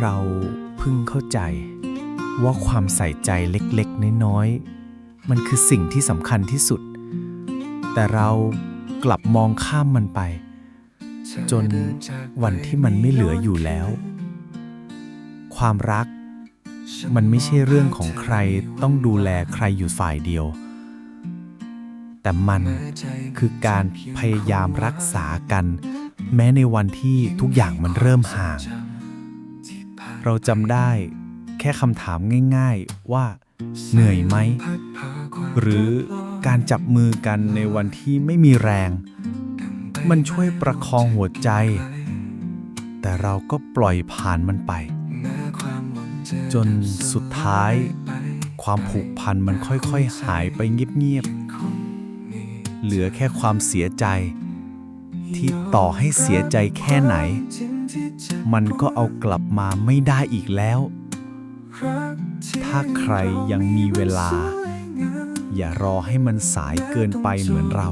เราเพิ่งเข้าใจ ว่าความใส่ใจเล็กๆ น้อยๆ มันคือสิ่งที่สำคัญที่สุด แต่เรากลับมองข้ามมันไป จนวันที่มันไม่เหลืออยู่แล้ว ความรัก มันไม่ใช่เรื่องของใครต้องดูแลใครอยู่ฝ่ายเดียว แต่มันคือการพยายามรักษากัน แม้ในวันที่ทุกอย่างมันเริ่มห่าง เราจำได้แค่คำถามง่าย ๆว่าเหนื่อยไหม หรือการจับมือกันในวันที่ไม่มีแรง มันช่วยประคองหัวใจ แต่เราก็ปล่อยผ่านมันไป จนสุดท้าย ความผูกพันมันค่อยๆหายไปเงียบๆเหลือแค่ความเสียใจ ที่ต่อให้เสียใจแค่ไหน มันก็เอากลับมาไม่ได้อีกแล้ว ถ้าใครยังมีเวลา อย่ารอให้มันสายเกินไปเหมือนเรา